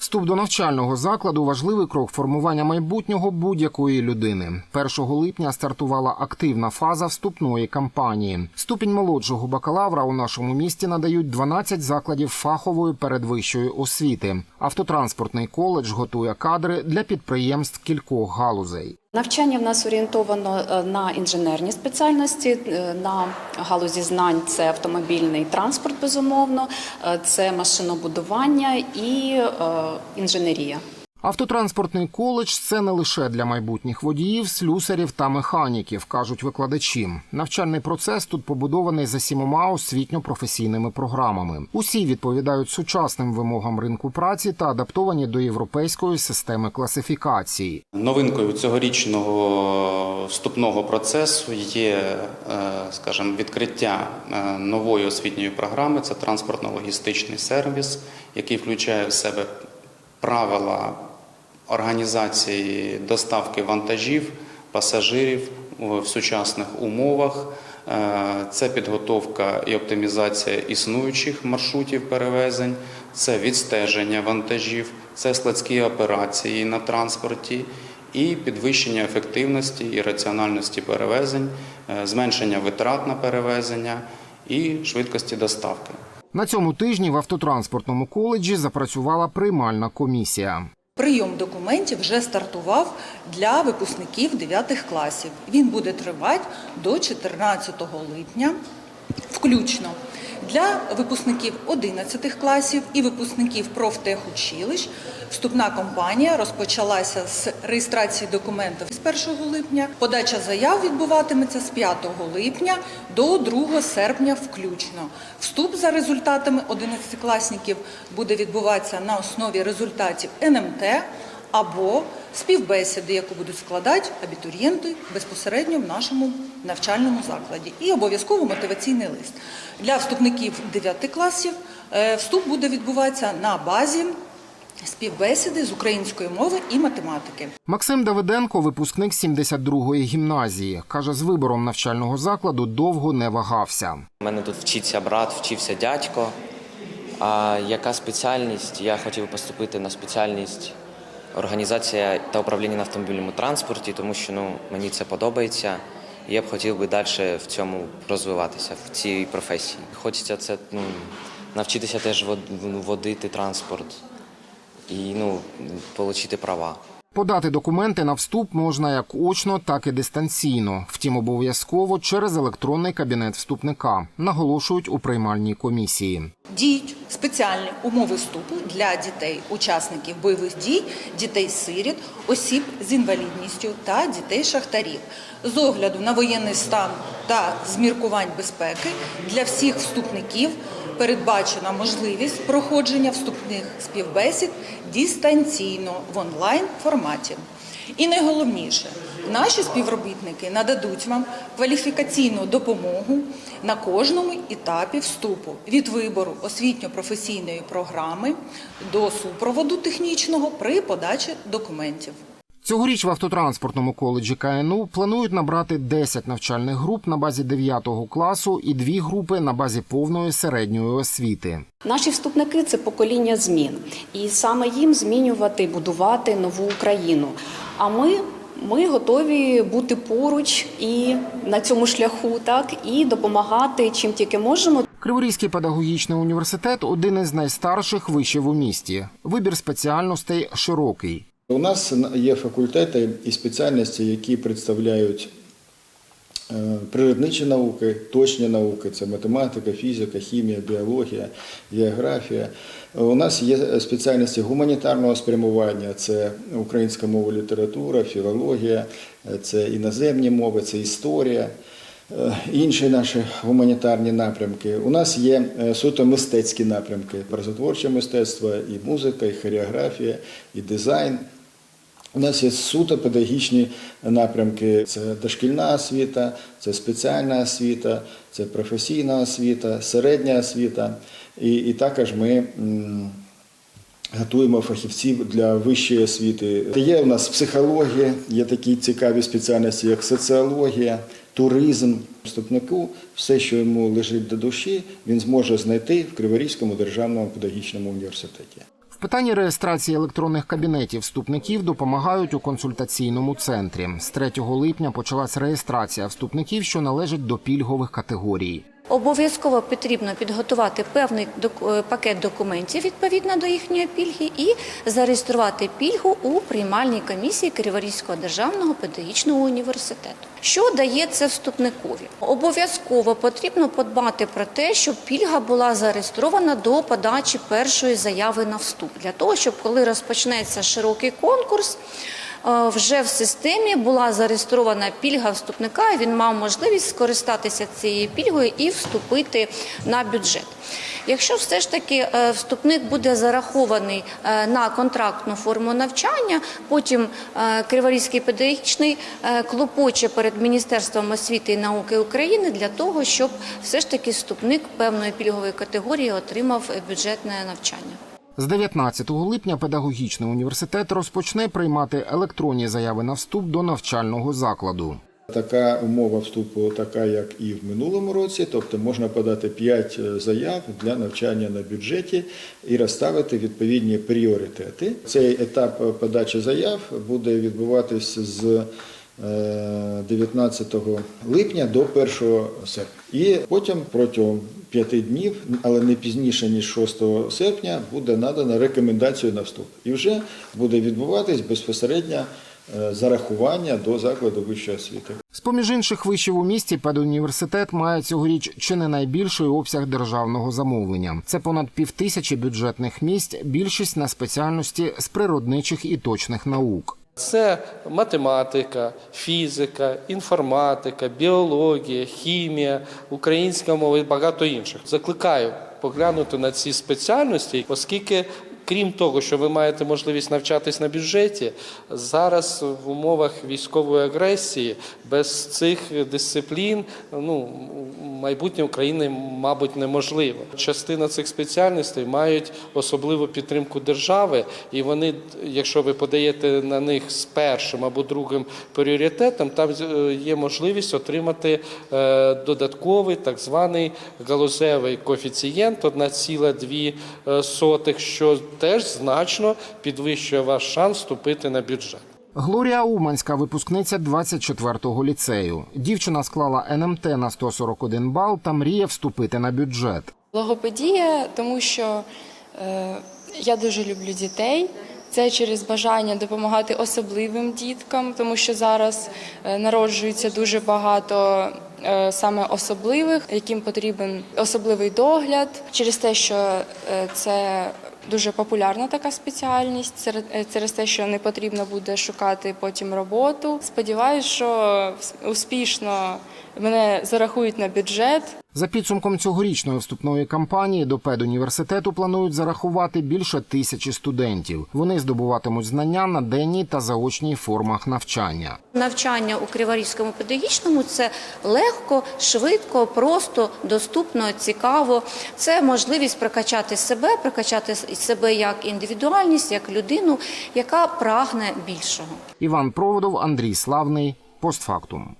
Вступ до навчального закладу важливий крок формування майбутнього будь-якої людини. 1 липня стартувала активна фаза вступної кампанії. Ступінь молодшого бакалавра у нашому місті надають 12 закладів фахової передвищої освіти. Автотранспортний коледж готує кадри для підприємств кількох галузей. Навчання в нас орієнтовано е, на інженерні спеціальності, е, на галузі знань це автомобільний транспорт, безумовно, е, це машинобудування і інженерія. Автотранспортний коледж це не лише для майбутніх водіїв, слюсарів та механіків, кажуть викладачі. Навчальний процес тут побудований за сімома освітньо-професійними програмами. Усі відповідають сучасним вимогам ринку праці та адаптовані до європейської системи класифікації. Новинкою цьогорічного вступного процесу є, е, скажімо, відкриття е, нової освітньої програми. Це транспортно-логістичний сервіс, який включає в себе правила організації доставки вантажів, пасажирів в сучасних умовах. Е, Це підготовка і оптимізація існуючих маршрутів перевезень, це відстеження вантажів, це складські операції на транспорті і підвищення ефективності і раціональності перевезень, е, зменшення витрат на перевезення і швидкості доставки. На цьому тижні в автотранспортному коледжі запрацювала приймальна комісія. Прийом документів вже стартував для випускників 9 класів. Він буде тривати до 14 липня включно. Для випускників 11 класів і випускників профтехучилищ вступна кампанія розпочалася з реєстрації документів з 1 липня. Подача заяв відбуватиметься з 5 липня до 2 серпня включно. Вступ за результатами 11-класників буде відбуватися на основі результатів НМТ або співбесіди, яку будуть складати абітурієнти безпосередньо в нашому навчальному закладі, і обов'язково мотиваційний лист. Для вступників 9 класів е, вступ буде відбуватися на базі співбесіди з української мови і математики. Максим Давиденко, випускник 72-ї гімназії, каже, з вибором навчального закладу довго не вагався. У мене тут вчиться брат, вчився дядько. А яка спеціальність? Я хотів поступити на спеціальність організація та управління на автомобільному транспорті, тому що ну, мені це подобається. І я б хотів би далі в цьому розвиватися, в цій професії. Хочеться це ну, навчитися теж вод- водити транспорт і ну, отримати права. Подати документи на вступ можна як очно, так і дистанційно. Втім, обов'язково через електронний кабінет вступника, наголошують у приймальній комісії. Діють спеціальні умови вступу для дітей, учасників бойових дій, дітей-сиріт, осіб з інвалідністю та дітей-шахтарів. З огляду на воєнний стан та з міркувань безпеки для всіх вступників передбачена можливість проходження вступних співбесід дистанційно в онлайн форматі. І найголовніше, наші співробітники нададуть вам кваліфікаційну допомогу на кожному етапі вступу від вибору освітньо-професійної програми до супроводу технічного при подачі документів. Цьогоріч в автотранспортному коледжі КНУ планують набрати 10 навчальних груп на базі 9 класу і дві групи на базі повної середньої освіти. Наші вступники це покоління змін, і саме їм змінювати, будувати нову Україну. А ми. Ми готові бути поруч і на цьому шляху, так і допомагати чим тільки можемо. Криворізький педагогічний університет один із найстарших вишів у місті. Вибір спеціальностей широкий. У нас є факультети і спеціальності, які представляють е, природничі науки, точні науки це математика, фізика, хімія, біологія, географія. У нас є спеціальності гуманітарного спрямування, це українська мова, література, філологія, це іноземні мови, це історія. Е, Інші наші гуманітарні напрямки. У нас є е, суто мистецькі напрямки, образотворче мистецтво, і музика, і хореографія, і дизайн. У нас є суто педагогічні напрямки: це дошкільна освіта, це спеціальна освіта, це професійна освіта, середня освіта. І, і також ми. Готуємо фахівців для вищої освіти. Є у нас психологія, є такі цікаві спеціальності, як соціологія, туризм. Вступнику все, що йому лежить до душі, він зможе знайти в Криворізькому державному педагогічному університеті. В питанні реєстрації електронних кабінетів вступників допомагають у консультаційному центрі. З 3 липня почалась реєстрація вступників, що належать до пільгових категорій. Обов'язково потрібно підготувати певний е, пакет документів відповідно до їхньої пільги і зареєструвати пільгу у приймальній комісії Криворізького державного педагогічного університету. Що дає це вступникові? Обов'язково потрібно подбати про те, щоб пільга була зареєстрована до подачі першої заяви на вступ, для того, щоб коли розпочнеться широкий конкурс. Е, Вже в системі була зареєстрована пільга вступника, і він мав можливість скористатися цією пільгою і вступити на бюджет. Якщо все ж таки е, вступник буде зарахований е, на контрактну форму навчання, потім Криворізький педагогічний клопоче перед Міністерством освіти і науки України для того, щоб все ж таки вступник певної пільгової категорії отримав бюджетне навчання. З 19 липня педагогічний університет розпочне приймати електронні заяви на вступ до навчального закладу. Така умова вступу, така як і в минулому році, тобто можна подати 5 заяв для навчання на бюджеті і розставити відповідні пріоритети. Цей етап подачі заяв буде відбуватись з е, 19 липня до 1 серпня. І потім протягом 5 днів, але не пізніше ніж 6 серпня, буде надана рекомендацію на вступ. І вже буде відбуватись безпосередньо е, зарахування до закладу вищої освіти. З поміж інших вишів у місті педуніверситет має цьогоріч чи не найбільший обсяг державного замовлення. Це понад півтисячі бюджетних місць, більшість на спеціальності з природничих і точних наук. Це математика, фізика, інформатика, біологія, хімія, українська мова і багато інших. Закликаю поглянути на ці спеціальності, оскільки. Крім того, що ви маєте можливість навчатись на бюджеті, зараз в умовах військової агресії без цих дисциплін ну, майбутнє України, мабуть, неможливо. Частина цих спеціальностей мають особливу підтримку держави, і вони, якщо ви подаєте на них з першим або другим пріоритетом, там е, є можливість отримати е, додатковий так званий галузевий коефіцієнт 1,2, що теж значно підвищує ваш шанс вступити на бюджет. Глорія Уманська, випускниця 24-го ліцею. Дівчина склала НМТ на 141 бал та мріє вступити на бюджет. Логопедія, тому що е, я дуже люблю дітей. Це через бажання допомагати особливим діткам, тому що зараз е, народжується дуже багато е, саме особливих, яким потрібен особливий догляд, через те, що е, це дуже популярна така спеціальність, е, через те, що не потрібно буде шукати потім роботу. Сподіваюсь, що успішно мене зарахують на бюджет. За підсумком цьогорічної вступної кампанії до педуніверситету планують зарахувати більше тисячі студентів. Вони здобуватимуть знання на денній та заочній формах навчання. Навчання у Криворізькому педагогічному це легко, швидко, просто, доступно, цікаво. Це можливість прокачати себе, прокачати себе як індивідуальність, як людину, яка прагне більшого. Іван Проводов, Андрій Славний. Постфактум.